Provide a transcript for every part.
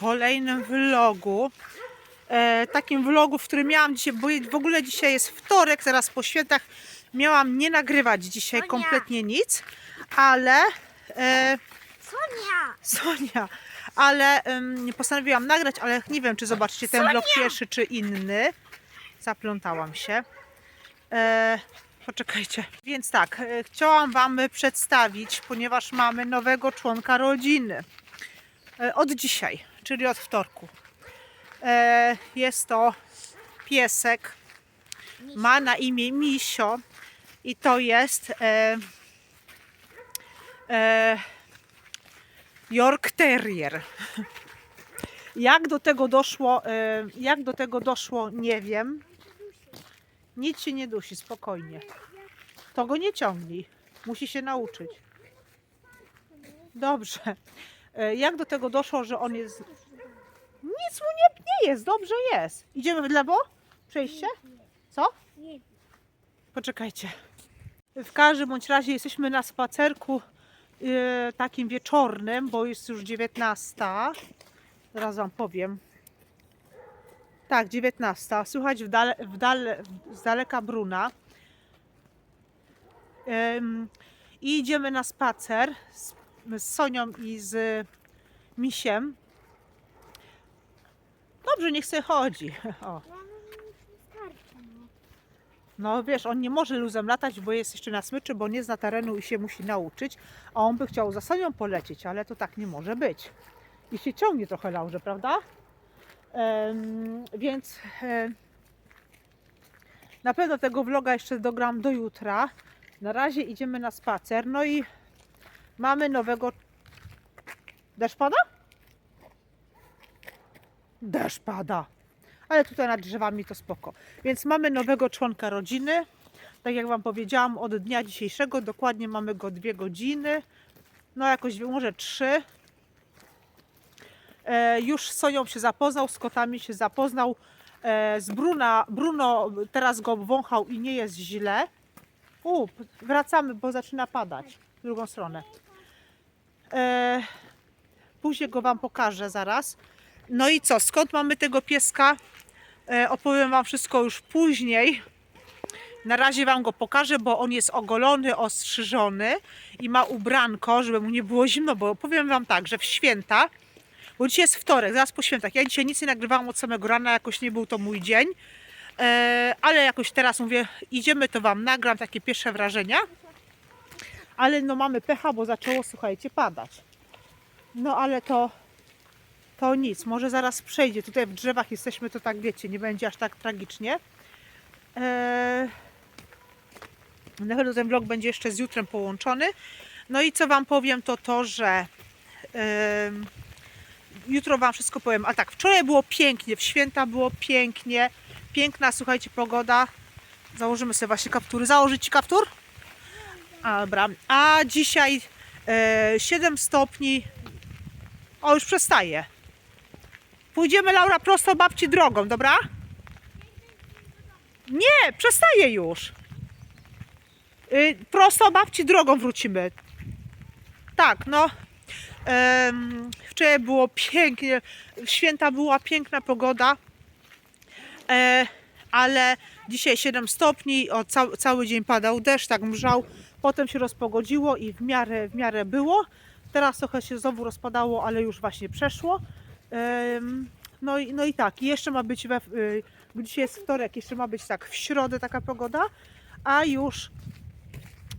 kolejnym vlogu. E, takim vlogu, w którym miałam dzisiaj, bo w ogóle dzisiaj jest wtorek, zaraz po świętach miałam nie nagrywać dzisiaj Sonia. kompletnie nic, ale e, Sonia! Sonia, ale em, postanowiłam nagrać, ale nie wiem, czy zobaczycie ten vlog pierwszy, czy inny. Zaplątałam się. E, poczekajcie. Więc tak, e, chciałam Wam przedstawić, ponieważ mamy nowego członka rodziny. E, od dzisiaj, czyli od wtorku. E, jest to piesek. Ma na imię Misio i to jest e, e, York Terrier. Jak do tego doszło, jak do tego doszło, nie wiem. Nic się nie dusi, spokojnie. To go nie ciągnij. Musi się nauczyć. Dobrze. E, Jak do tego doszło, że on jest. Nic mu nie, nie jest, dobrze jest. Idziemy w lewo? Przejście? Co? Poczekajcie. W każdym bądź razie jesteśmy na spacerku e, takim wieczornym, bo jest już 19. Zaraz Wam powiem. Tak, 19. Słychać w dale, w dale, z daleka Bruna. Em, I idziemy na spacer z, z Sonią i z Misiem. Dobrze, niech sobie chodzi. O. No wiesz, on nie może luzem latać, bo jest jeszcze na smyczy, bo nie zna terenu i się musi nauczyć, a on by chciał za Sonią polecieć, ale to tak nie może być. I się ciągnie trochę Laurze, prawda? Więc na pewno tego vloga jeszcze dogram do jutra. Na razie idziemy na spacer, no i mamy nowego... Deszcz pada? Deszcz pada ale tutaj nad drzewami to spoko. Więc mamy nowego członka rodziny. Tak jak Wam powiedziałam, od dnia dzisiejszego dokładnie mamy go dwie godziny. No jakoś może trzy. E, już z Sonią się zapoznał, z kotami się zapoznał. E, z Bruna, Bruno teraz go wąchał i nie jest źle. U, wracamy, bo zaczyna padać w drugą stronę. E, później go Wam pokażę zaraz. No i co, skąd mamy tego pieska? E, opowiem Wam wszystko już później. Na razie Wam go pokażę, bo on jest ogolony, ostrzyżony i ma ubranko, żeby mu nie było zimno, bo powiem Wam tak, że w święta, bo dzisiaj jest wtorek, zaraz po świętach, ja dzisiaj nic nie nagrywałam od samego rana, jakoś nie był to mój dzień, e, ale jakoś teraz mówię, idziemy, to Wam nagram takie pierwsze wrażenia, ale no mamy pecha, bo zaczęło, słuchajcie, padać. No ale to to nic, może zaraz przejdzie. Tutaj w drzewach jesteśmy, to tak wiecie, nie będzie aż tak tragicznie. Eee... Na pewno ten vlog będzie jeszcze z jutrem połączony. No i co Wam powiem, to to, że jutro Wam wszystko powiem. A tak, wczoraj było pięknie, w święta było pięknie. Piękna, słuchajcie, pogoda. Założymy sobie właśnie kaptury. Założyć Ci kaptur? Dobra. A dzisiaj e, 7 stopni. O, już przestaje. Pójdziemy, Laura, prosto babci drogą, dobra? Nie, przestaje już. Y, prosto babci drogą wrócimy. Tak, no. Wczoraj było pięknie, święta była piękna pogoda, e, ale dzisiaj 7 stopni, o, cał, cały dzień padał deszcz, tak mrzał, potem się rozpogodziło i w miarę, w miarę było. Teraz trochę się znowu rozpadało, ale już właśnie przeszło. No i, no i tak, jeszcze ma być, we, y, dzisiaj jest wtorek, jeszcze ma być tak w środę taka pogoda, a już,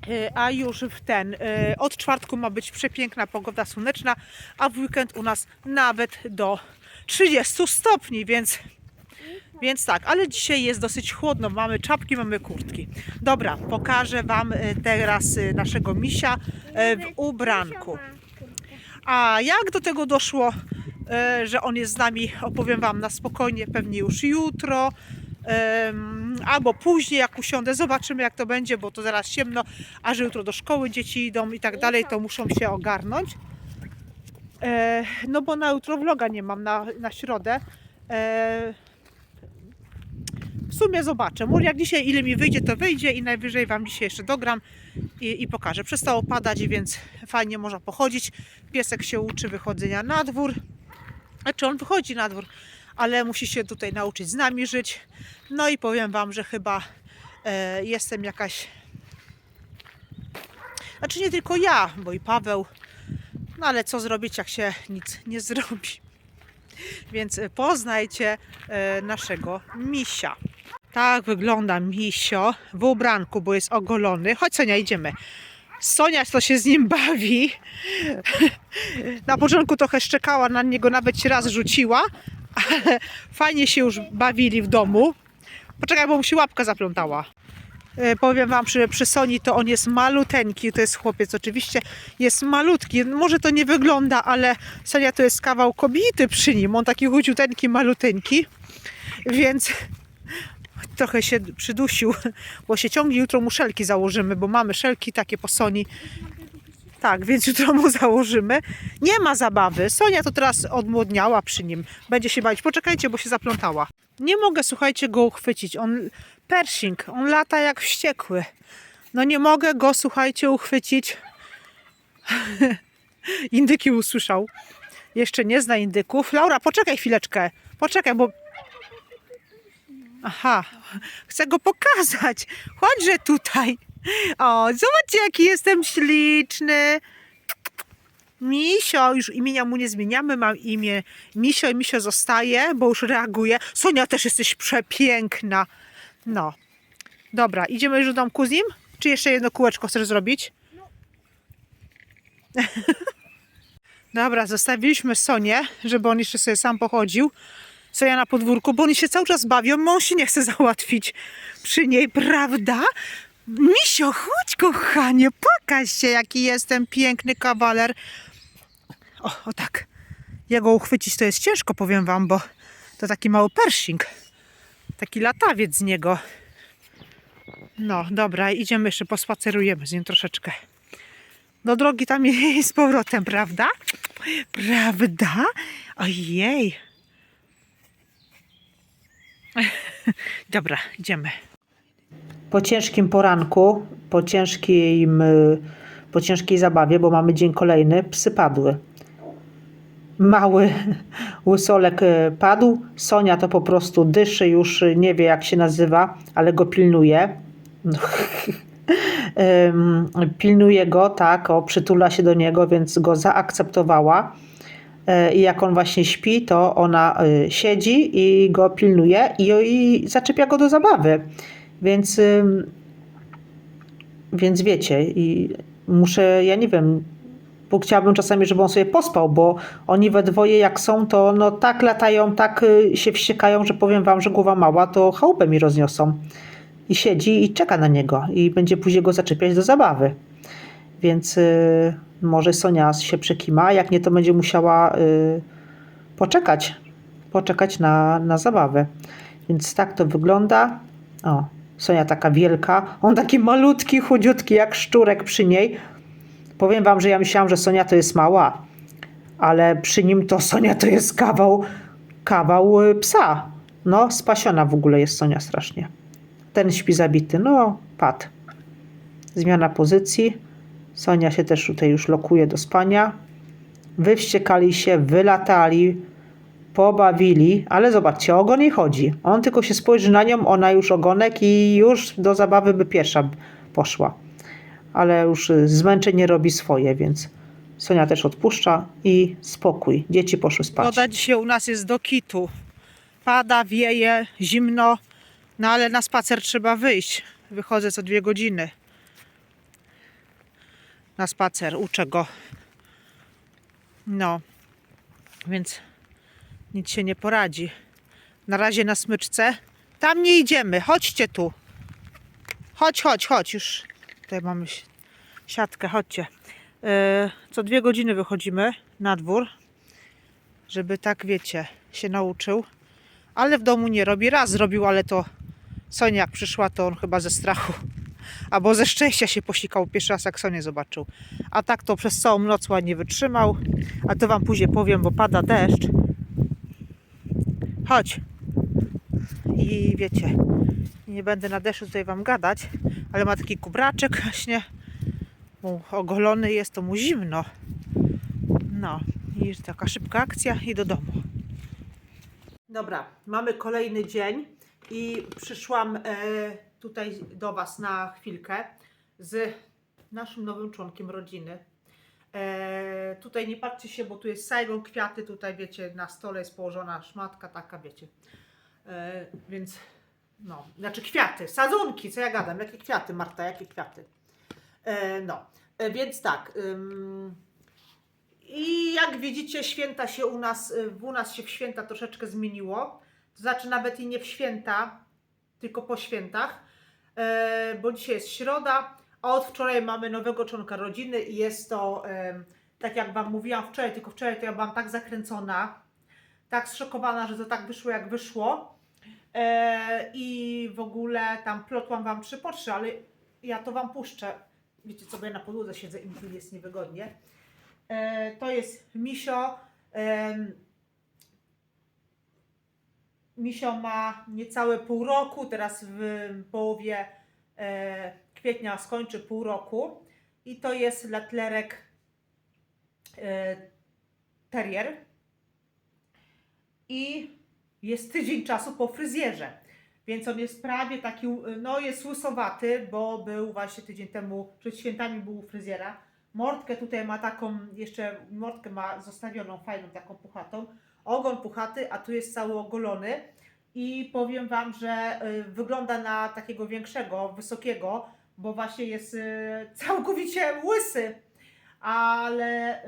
y, a już w ten, y, od czwartku ma być przepiękna pogoda słoneczna, a w weekend u nas nawet do 30 stopni, więc, więc tak, ale dzisiaj jest dosyć chłodno, mamy czapki, mamy kurtki. Dobra, pokażę Wam y, teraz y, naszego misia y, w ubranku. A jak do tego doszło, e, że on jest z nami, opowiem Wam na spokojnie, pewnie już jutro, albo później, jak usiądę. Zobaczymy, jak to będzie, bo to zaraz ciemno, a że jutro do szkoły dzieci idą i tak dalej, to muszą się ogarnąć. E, No bo na jutro vloga nie mam, na, na środę. Sumie zobaczę. Może jak dzisiaj ile mi wyjdzie, to wyjdzie i najwyżej Wam dzisiaj jeszcze dogram i, i pokażę. Przestało padać, więc fajnie można pochodzić. Piesek się uczy wychodzenia na dwór. Znaczy on wychodzi na dwór, ale musi się tutaj nauczyć z nami żyć. No i powiem Wam, że chyba e, jestem jakaś. Znaczy nie tylko ja, bo i Paweł. No ale co zrobić, jak się nic nie zrobi. Więc poznajcie e, naszego misia. Tak wygląda misio w ubranku, bo jest ogolony. Chodź Sonia, idziemy. Sonia to się z nim bawi. Na początku trochę szczekała na niego, nawet się raz rzuciła, ale fajnie się już bawili w domu. Poczekaj, bo mu się łapka zaplątała. E, Powiem wam, że przy Soni to on jest maluteńki, to jest chłopiec oczywiście, jest malutki. Może to nie wygląda, ale Sonia to jest kawał kobiety przy nim. On taki chudziuteńki, maluteńki, więc trochę się przydusił, bo się ciągnie. Jutro mu szelki założymy, bo mamy szelki takie po Soni. Tak, więc jutro mu założymy. Nie ma zabawy. Sonia to teraz odmłodniała przy nim. Będzie się bawić. Poczekajcie, bo się zaplątała. Nie mogę, słuchajcie, go uchwycić. On, Pershing, on lata jak wściekły. No nie mogę go, słuchajcie, uchwycić. Indyki usłyszał. Jeszcze nie zna indyków. Laura, poczekaj chwileczkę. Poczekaj, bo Aha, chcę go pokazać. Chodźże tutaj. O, zobaczcie, jaki jestem śliczny. Misio, już imienia mu nie zmieniamy, mam imię Misio i Misio zostaje, bo już reaguje. Sonia, też jesteś przepiękna. No, dobra, idziemy już do domku z nim? Czy jeszcze jedno kółeczko chcesz zrobić? Dobra, zostawiliśmy Sonię, żeby on jeszcze sobie sam pochodził. Sonia na podwórku, bo oni się cały czas bawią, on się nie chce załatwić przy niej, prawda? Misio, chodź kochanie, pokaż się, jaki jestem piękny kawaler. O, o tak. Jego uchwycić to jest ciężko, powiem wam, bo to taki mały pershing. Taki latawiec z niego. No, dobra, idziemy jeszcze, pospacerujemy z nim troszeczkę. Do drogi tam i z powrotem, prawda? Prawda? Ojej. Dobra, idziemy. Po ciężkim poranku, po, ciężkim, y, po ciężkiej zabawie, bo mamy dzień kolejny, psy padły. Mały łysolek y, padł. Sonia to po prostu dyszy, już nie wie jak się nazywa, ale go pilnuje. Pilnuje go, tak, o, przytula się do niego, więc go zaakceptowała. E, I jak on właśnie śpi, to ona y, siedzi i go pilnuje i, i zaczepia go do zabawy. Więc, więc wiecie, i muszę, ja nie wiem, bo chciałabym czasami, żeby on sobie pospał, bo oni we dwoje jak są, to no tak latają, tak y, się wściekają, że powiem wam, że głowa mała, to chałupę mi rozniosą. I siedzi i czeka na niego i będzie później go zaczepiać do zabawy. Więc y, może Sonia się przekima, jak nie, to będzie musiała y, poczekać, poczekać na, na zabawę. Więc tak to wygląda. O, Sonia taka wielka, on taki malutki, chudziutki, jak szczurek przy niej. Powiem wam, że ja myślałam, że Sonia to jest mała, ale przy nim to Sonia to jest kawał, kawał y, psa. No, spasiona w ogóle jest Sonia strasznie. Ten śpi zabity, no, padł. Zmiana pozycji. Sonia się też tutaj już lokuje do spania. Wywściekali się, wylatali, pobawili, ale zobaczcie, o ogon nie chodzi. On tylko się spojrzy na nią, ona już ogonek i już do zabawy by pierwsza poszła. Ale już zmęczenie robi swoje, więc Sonia też odpuszcza i spokój. Dzieci poszły spać. Woda dzisiaj u nas jest do kitu. Pada, wieje, zimno, no ale na spacer trzeba wyjść. Wychodzę co dwie godziny na spacer, uczę go. No, więc nic się nie poradzi. Na razie na smyczce. Tam nie idziemy, chodźcie tu. Chodź, chodź, chodź, już tutaj mamy si- siatkę, chodźcie. Yy, co dwie godziny wychodzimy na dwór, żeby tak, wiecie, się nauczył. Ale w domu nie robi. Raz zrobił, ale to Sonia jak przyszła, to on chyba ze strachu albo ze szczęścia się posikał pierwszy raz jak Sonię zobaczył. A tak to przez całą noc ładnie wytrzymał. A to wam później powiem, bo pada deszcz. Chodź. I wiecie, nie będę na deszczu tutaj wam gadać, ale ma taki kubraczek właśnie. Mu ogolony jest, to mu zimno. No i taka szybka akcja i do domu. Dobra, mamy kolejny dzień i przyszłam e, tutaj do Was na chwilkę z naszym nowym członkiem rodziny. E, tutaj nie patrzcie się, bo tu jest Saigon, kwiaty, tutaj wiecie, na stole jest położona szmatka taka, wiecie. E, więc no, znaczy kwiaty, sadzonki, co ja gadam, jakie kwiaty, Marta, jakie kwiaty. E, no, e, więc tak. ym, i jak widzicie, święta się u nas, y, u nas się w święta troszeczkę zmieniło. To znaczy nawet i nie w święta, tylko po świętach, bo dzisiaj jest środa, a od wczoraj mamy nowego członka rodziny i jest to, tak jak Wam mówiłam wczoraj, tylko wczoraj to ja byłam tak zakręcona, tak zszokowana, że to tak wyszło jak wyszło. E, I w ogóle tam plotłam Wam trzy po ale ja to Wam puszczę. Wiecie co, bo ja na podłodze siedzę i mi jest niewygodnie. E, to jest Misio. Misio ma niecałe pół roku, teraz w połowie e, kwietnia skończy pół roku. I to jest latlerek e, terrier. I jest tydzień czasu po fryzjerze. Więc on jest prawie taki, no jest łysowaty, bo był właśnie tydzień temu, przed świętami był u fryzjera. Mordkę tutaj ma taką, jeszcze mordkę ma zostawioną, fajną, taką puchatą. Ogon puchaty, a tu jest cały ogolony. I powiem Wam, że y, wygląda na takiego większego, wysokiego, bo właśnie jest y, całkowicie łysy. Ale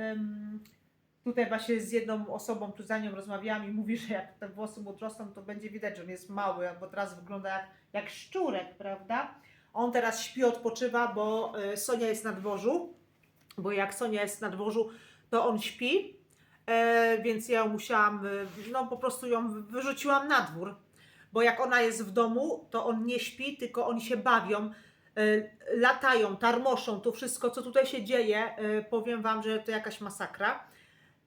tutaj właśnie z jedną osobą, tu za nią rozmawiałam i mówi, że jak te włosy mu odrosną, to będzie widać, że on jest mały, bo teraz wygląda jak, jak szczurek, prawda? On teraz śpi, odpoczywa, bo y, Sonia jest na dworzu bo jak Sonia jest na dworzu, to on śpi, więc ja musiałam, e, no po prostu ją wyrzuciłam na dwór, bo jak ona jest w domu, to on nie śpi, tylko oni się bawią, e, latają, tarmoszą, to wszystko, co tutaj się dzieje, e, powiem Wam, że to jakaś masakra.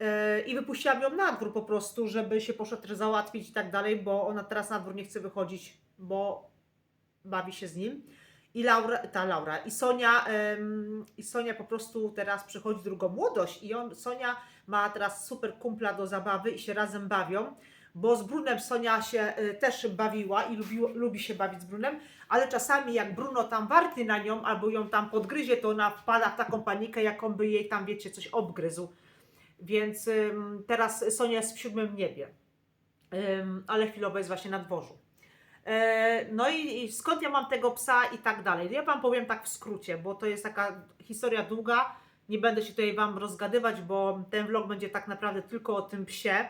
E, I wypuściłam ją na dwór po prostu, żeby się poszedł załatwić i tak dalej, bo ona teraz na dwór nie chce wychodzić, bo bawi się z nim. I Laura, ta Laura, i Sonia, i Sonia po prostu teraz przychodzi drugą młodość i on, Sonia ma teraz super kumpla do zabawy i się razem bawią, bo z Brunem Sonia się y, też bawiła i lubi, lubi się bawić z Brunem, ale czasami jak Bruno tam warknie na nią albo ją tam podgryzie, to ona wpada w taką panikę, jaką by jej tam, wiecie, coś obgryzł. Więc ym, teraz Sonia jest w siódmym niebie, Ym, ale chwilowo jest właśnie na dworzu. E, No i, i skąd ja mam tego psa i tak dalej. Ja Wam powiem tak w skrócie, bo to jest taka historia długa. Nie będę się tutaj Wam rozgadywać, bo ten vlog będzie tak naprawdę tylko o tym psie.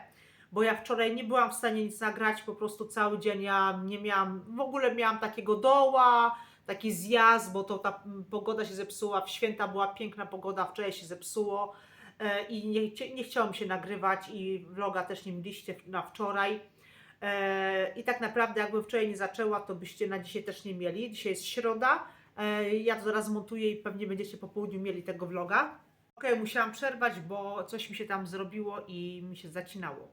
Bo ja wczoraj nie byłam w stanie nic nagrać, po prostu cały dzień ja nie miałam, w ogóle miałam takiego doła, taki zjazd, bo to ta pogoda się zepsuła, w święta była piękna pogoda, wczoraj się zepsuło e, i nie, nie chciałam się nagrywać i vloga też nie mieliście na wczoraj. E, I tak naprawdę, jakbym wczoraj nie zaczęła, to byście na dzisiaj też nie mieli. Dzisiaj jest środa. E, Ja to zaraz montuję i pewnie będziecie po południu mieli tego vloga. Okej, musiałam przerwać, bo coś mi się tam zrobiło i mi się zacinało.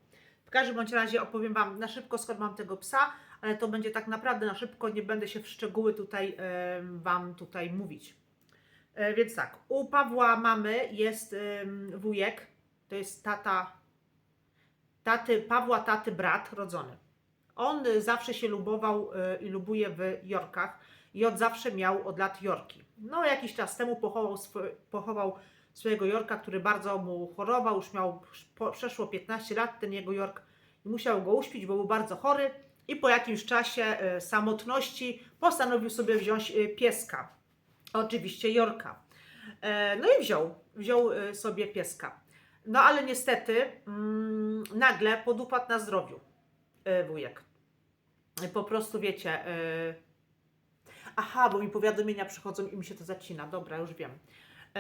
W każdym bądź razie opowiem Wam na szybko, skąd mam tego psa, ale to będzie tak naprawdę na szybko, nie będę się w szczegóły tutaj e, Wam tutaj mówić. E, Więc tak, u Pawła mamy jest wujek, to jest tata taty, Pawła taty brat rodzony. On zawsze się lubował i lubuje w Jorkach i od zawsze miał od lat Jorki. No jakiś czas temu pochował, swo- pochował swojego Jorka, który bardzo mu chorował, już miał przeszło 15 lat ten jego Jork i musiał go uśpić, bo był bardzo chory i po jakimś czasie y, samotności postanowił sobie wziąć y, pieska. Oczywiście Jorka. E, No i wziął, wziął sobie pieska. No ale niestety mm, nagle podupadł na zdrowiu wujek. Po prostu wiecie. Aha, bo mi powiadomienia przychodzą i mi się to zacina. Dobra, już wiem. Y,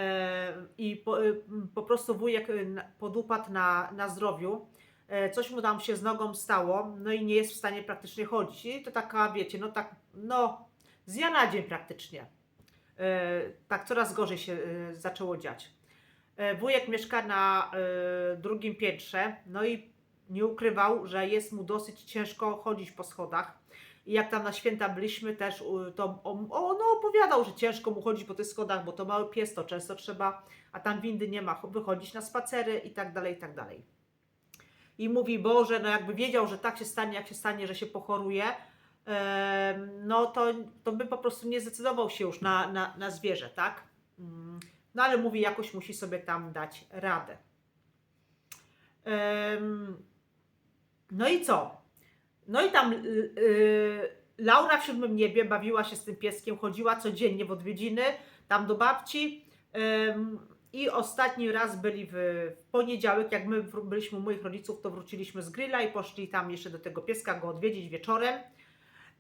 I po, y, po prostu wujek y, podupadł na, na zdrowiu. Y, Coś mu tam się z nogą stało, no i nie jest w stanie praktycznie chodzić. I to taka, wiecie, no tak, no, z dnia na dzień praktycznie. Y, Tak coraz gorzej się y, zaczęło dziać. E, Wujek mieszka na e, drugim piętrze, no i nie ukrywał, że jest mu dosyć ciężko chodzić po schodach. I jak tam na święta byliśmy też, to on opowiadał, że ciężko mu chodzić po tych schodach, bo to mały pies, to często trzeba, a tam windy nie ma, wychodzić na spacery i tak dalej, i tak dalej. i mówi, Boże, no jakby wiedział, że tak się stanie, jak się stanie, że się pochoruje, no to, to by po prostu nie zdecydował się już na, na, na zwierzę, tak? Mm, No ale mówi, jakoś musi sobie tam dać radę. No i co? No i tam y, y, Laura w siódmym niebie bawiła się z tym pieskiem, chodziła codziennie w odwiedziny, tam do babci. Ym, I ostatni raz byli w, poniedziałek, jak my byliśmy u moich rodziców, to wróciliśmy z grilla i poszli tam jeszcze do tego pieska go odwiedzić wieczorem.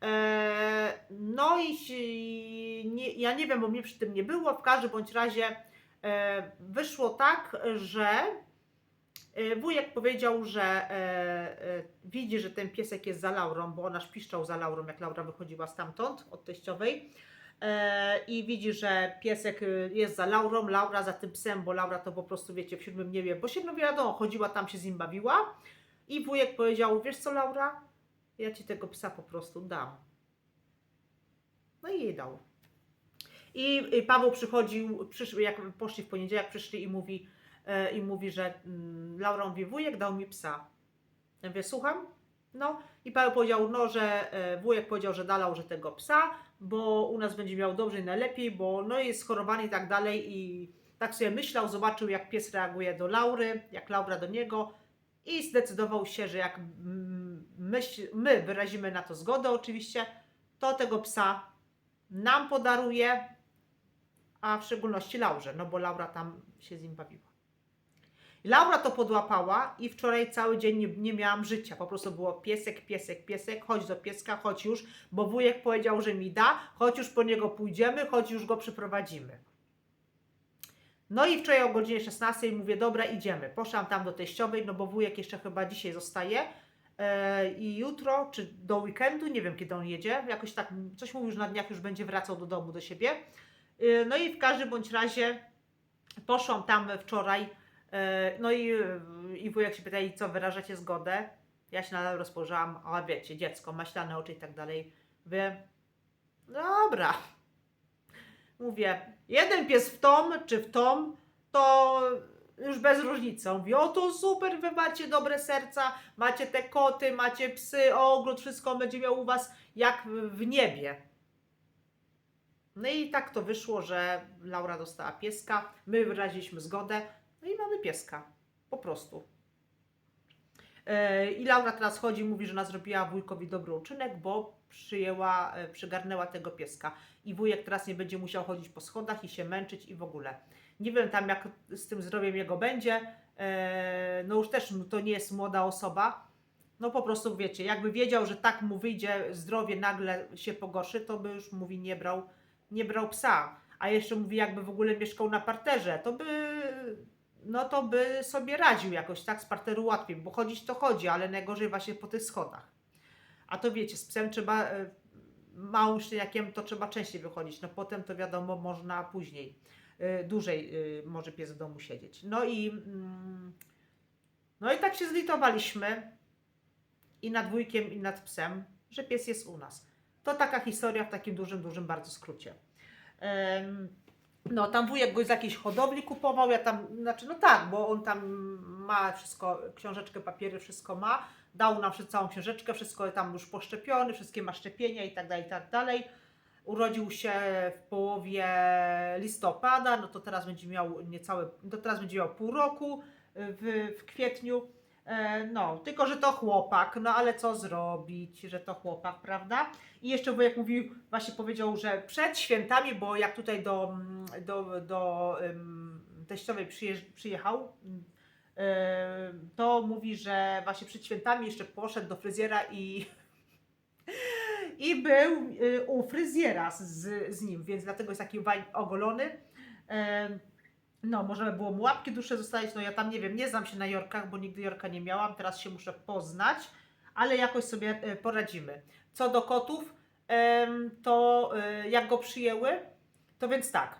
E, no i nie, ja nie wiem, bo mnie przy tym nie było. W każdym bądź razie e, wyszło tak, że wujek powiedział, że e, e, widzi, że ten piesek jest za Laurą, bo ona szpiszczał za Laurą, jak Laura wychodziła stamtąd od teściowej. E, I widzi, że piesek jest za Laurą, Laura za tym psem, bo Laura to po prostu, wiecie, w siódmym niebie, bo siódmym wiadomo, chodziła tam się z nim bawiła. I wujek powiedział, wiesz co Laura, ja ci tego psa po prostu dam. No i jej dał. I, Paweł przychodził, przyszły, jak poszli w poniedziałek, przyszli i mówi, e, i mówi, że mm, Laura mówi, wujek dał mi psa. Ja mówię, słucham? No i Paweł powiedział, no, że e, wujek powiedział, że dalał, że tego psa, bo u nas będzie miał dobrze i najlepiej, bo no jest schorowany i tak dalej i tak sobie myślał, zobaczył jak pies reaguje do Laury, jak Laura do niego i zdecydował się, że jak mm, myśl, my wyrazimy na to zgodę oczywiście, to tego psa nam podaruje, a w szczególności Laurze, no bo Laura tam się z nim bawiła. Laura to podłapała i wczoraj cały dzień nie, nie miałam życia. Po prostu było piesek, piesek, piesek, chodź do pieska, chodź już, bo wujek powiedział, że mi da, chodź już po niego pójdziemy, chodź już go przyprowadzimy. No i wczoraj o godzinie 16 mówię, dobra, idziemy. Poszłam tam do teściowej, no bo wujek jeszcze chyba dzisiaj zostaje. E, I jutro, czy do weekendu, nie wiem kiedy on jedzie, jakoś tak, coś mówił, że na dniach już będzie wracał do domu, do siebie. E, No i w każdym bądź razie poszłam tam wczoraj, no i, i wujek się pyta, i co, wyrażacie zgodę? Ja się nadal rozpożałam, a wiecie, dziecko, maślane oczy i tak dalej. Mówię, dobra. Mówię, jeden pies w tom, czy w tom, to już bez różnicy. On mówi, o to super, wy macie dobre serca, macie te koty, macie psy, ogród, wszystko będzie miał u was jak w niebie. No i tak to wyszło, że Laura dostała pieska, my wyraziliśmy zgodę, no i mamy pieska. Po prostu. E, I Laura teraz chodzi i mówi, że ona zrobiła wujkowi dobry uczynek, bo przyjęła, e, przygarnęła tego pieska. I wujek teraz nie będzie musiał chodzić po schodach i się męczyć i w ogóle. Nie wiem tam jak z tym zdrowiem jego będzie. E, No już też to nie jest młoda osoba. No po prostu wiecie, jakby wiedział, że tak mu wyjdzie zdrowie, nagle się pogorszy, to by już mówi nie brał, nie brał psa. A jeszcze mówi, jakby w ogóle mieszkał na parterze, to by, no to by sobie radził jakoś, tak, z parteru łatwiej, bo chodzić to chodzi, ale najgorzej właśnie po tych schodach. A to wiecie, z psem trzeba, e, małym szczeniakiem to trzeba częściej wychodzić, no potem to wiadomo, można później, e, dłużej e, może pies w domu siedzieć. No i, mm, no i tak się zlitowaliśmy i nad wujkiem, i nad psem, że pies jest u nas. To taka historia w takim dużym, dużym bardzo skrócie. No, tam wujek go z jakiejś hodowli kupował, ja tam, znaczy, no tak, bo on tam ma wszystko, książeczkę, papiery, wszystko ma, dał nam całą książeczkę, wszystko tam już poszczepiony, wszystkie ma szczepienia i tak dalej, i tak dalej. Urodził się w połowie listopada, no to teraz będzie miał niecałe, to teraz będzie miał pół roku w, w kwietniu. E, No, tylko że to chłopak, no ale co zrobić, że to chłopak, prawda? I jeszcze wujek mówił, właśnie powiedział, że przed świętami, bo jak tutaj do, mm, do, do teściowej przyjechał, mm, e, to mówi, że właśnie przed świętami jeszcze poszedł do fryzjera i, i był y, u fryzjera z, z nim, więc dlatego jest taki ogolony. No, może by było mu łapki dłuższe zostawić, no ja tam nie wiem, nie znam się na Jorkach, bo nigdy Jorka nie miałam, teraz się muszę poznać, ale jakoś sobie e, poradzimy. Co do kotów, to e, jak go przyjęły, to więc tak,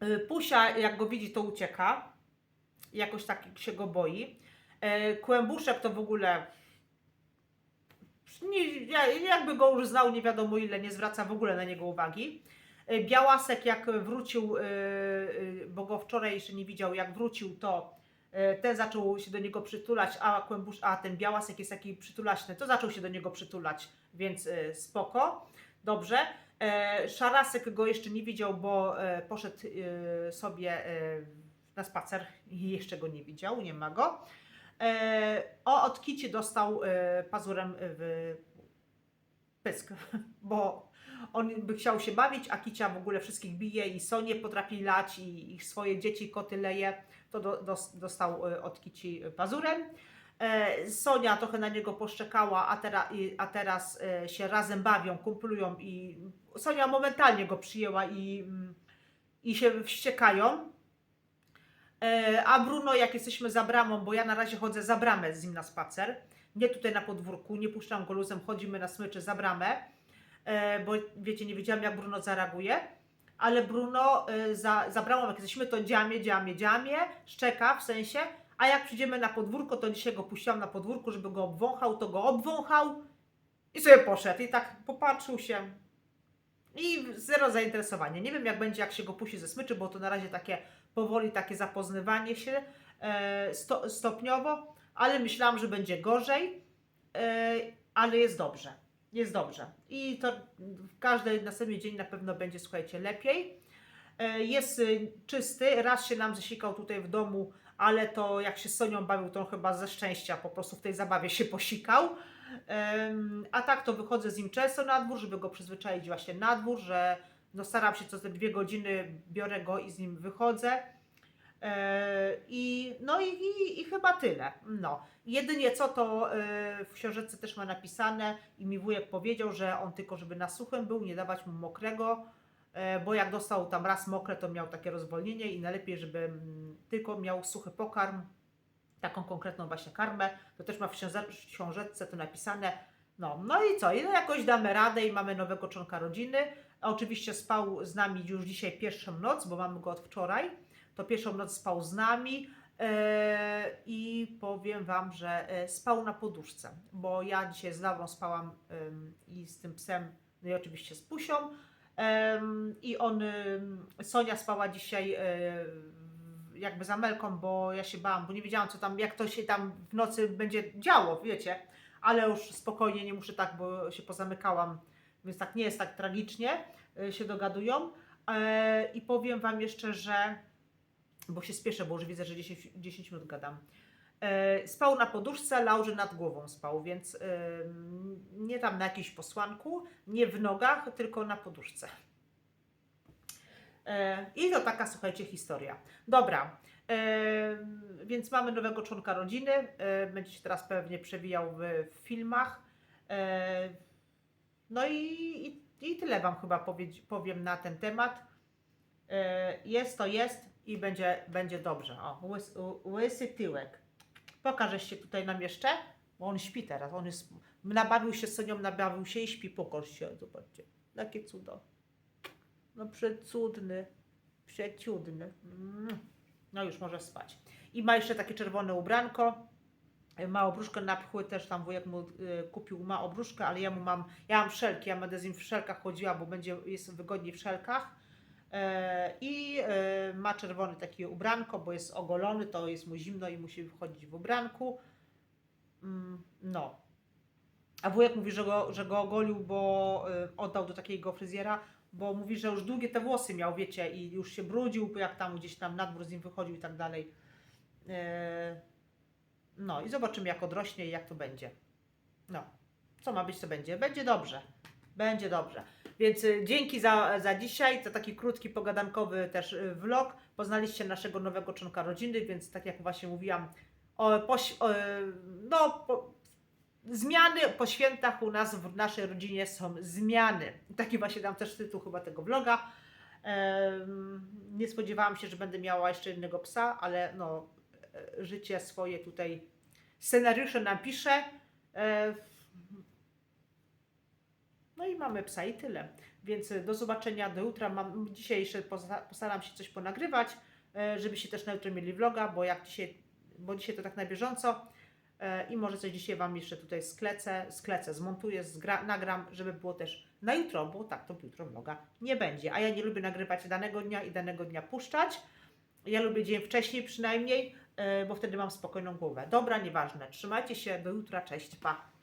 e, Pusia jak go widzi, to ucieka, jakoś tak się go boi. Kłębuszek to w ogóle nie, ja- jakby go już znał, nie wiadomo ile, nie zwraca w ogóle na niego uwagi. E, Białasek jak wrócił, e, e, bo go wczoraj jeszcze nie widział, jak wrócił, to ten zaczął się do niego przytulać, a, kłębusz, a ten białasek jest taki przytulaśny, to zaczął się do niego przytulać, więc spoko, dobrze. Szarasek go jeszcze nie widział, bo poszedł sobie na spacer i jeszcze go nie widział, nie ma go. O, od Kici dostał pazurem w pysk, bo on by chciał się bawić, a Kicia w ogóle wszystkich bije i Sonię potrafi lać i ich swoje dzieci koty leje, to do, dos, dostał e, od Kici pazurem. E, Sonia trochę na niego poszczekała, a, tera, i, a teraz e, się razem bawią, kumplują i Sonia momentalnie go przyjęła i, mm, i się wściekają. A Bruno, jak jesteśmy za bramą, bo ja na razie chodzę za bramę z nim na spacer, nie tutaj na podwórku, nie puszczam go luzem, chodzimy na smyczy za bramę, bo wiecie, nie wiedziałam jak Bruno zareaguje, ale Bruno e, za, za bramą, jak jesteśmy, to dziamie, dziamie, dziamie, szczeka w sensie, a jak przyjdziemy na podwórko, to dzisiaj go puściłam na podwórku, żeby go obwąchał, to go obwąchał i sobie poszedł i tak popatrzył się, i zero zainteresowania. Nie wiem, jak będzie, jak się go puści ze smyczy, bo to na razie takie powoli takie zapoznywanie się e, sto, stopniowo, ale myślałam, że będzie gorzej, e, ale jest dobrze. Jest dobrze. I to każdy następny dzień na pewno będzie, słuchajcie, lepiej. E, jest y, czysty, raz się nam zasikał tutaj w domu, ale to jak się z Sonią bawił, to on chyba ze szczęścia po prostu w tej zabawie się posikał. A tak to wychodzę z nim często na dwór, żeby go przyzwyczaić właśnie na dwór, że no staram się co te dwie godziny, biorę go i z nim wychodzę. E, I, no i, i, i chyba tyle. No. Jedynie co to e, w książeczce też ma napisane i mi wujek powiedział, że on tylko żeby na suchym był, nie dawać mu mokrego, e, bo jak dostał tam raz mokre, to miał takie rozwolnienie i najlepiej, żeby tylko miał suchy pokarm, taką konkretną właśnie karmę. To też ma w książeczce to napisane. No, no i co? I no jakoś damy radę i mamy nowego członka rodziny. Oczywiście spał z nami już dzisiaj pierwszą noc, bo mamy go od wczoraj. To pierwszą noc spał z nami e, i powiem Wam, że e, spał na poduszce, bo ja dzisiaj z Laurą spałam i z tym psem, no i oczywiście z Pusią. I on, Sonia spała dzisiaj e, jakby za Melką, bo ja się bałam, bo nie wiedziałam, co tam, jak to się tam w nocy będzie działo, wiecie. Ale już spokojnie, nie muszę tak, bo się pozamykałam, więc tak nie jest tak tragicznie, się dogadują. I powiem Wam jeszcze, że, bo się spieszę, bo już widzę, że 10, 10 minut gadam. E, Spał na poduszce, Laurze nad głową spał, więc em, nie tam na jakimś posłanku, nie w nogach, tylko na poduszce. E, I to taka, słuchajcie, historia. Dobra, e, więc mamy nowego członka rodziny. E, będzie się teraz pewnie przewijał w, filmach. E, no i, i, i tyle Wam chyba powiem na ten temat. E, jest to jest i będzie, będzie dobrze. O, łys, łysy tyłek. Pokażę się tutaj nam jeszcze, bo on śpi teraz. On jest, nabawił się Sonią, nabawił się i śpi. Pokaż się, zobaczcie. Jakie cudo. No przecudny, przeciudny. Mm. No już może spać. I ma jeszcze takie czerwone ubranko. Ma obruszkę na pchły, też tam wujek mu y, kupił, ma obruszkę, ale ja mu mam, ja mam szelki, ja będę z nim w szelkach chodziła, bo będzie, jest wygodniej w szelkach. E, I e, ma czerwony takie ubranko, bo jest ogolony, to jest mu zimno i musi wchodzić w ubranku. Mm, no. A wujek mówi, że go, że go ogolił, bo y, oddał do takiego fryzjera, bo mówi, że już długie te włosy miał, wiecie, i już się brudził, jak tam gdzieś tam na dwór z nim wychodził i tak dalej. E, no i zobaczymy, jak odrośnie i jak to będzie. No, co ma być, to będzie. Będzie dobrze. Będzie dobrze. Więc y, dzięki za, za dzisiaj. To taki krótki, pogadankowy też y, vlog. Poznaliście naszego nowego członka rodziny, więc tak jak właśnie mówiłam, o, o, no, po, zmiany po świętach u nas w naszej rodzinie są zmiany. Taki właśnie dam też tytuł chyba tego vloga. Nie spodziewałam się, że będę miała jeszcze jednego psa, ale no, e, życie swoje tutaj scenariusze nam pisze. No i mamy psa i tyle. Więc e, do zobaczenia do jutra. Mam, dzisiaj jeszcze postaram się coś ponagrywać, e, żeby się też na jutro mieli vloga, bo jak dzisiaj, bo dzisiaj to tak na bieżąco. E, I może coś dzisiaj Wam jeszcze tutaj sklecę, sklecę, zmontuję, zgra, nagram, żeby było też na jutro, bo tak to jutro vloga nie będzie. A ja nie lubię nagrywać danego dnia i danego dnia puszczać. Ja lubię dzień wcześniej przynajmniej, bo wtedy mam spokojną głowę. Dobra, nieważne. Trzymajcie się, do jutra, cześć, pa.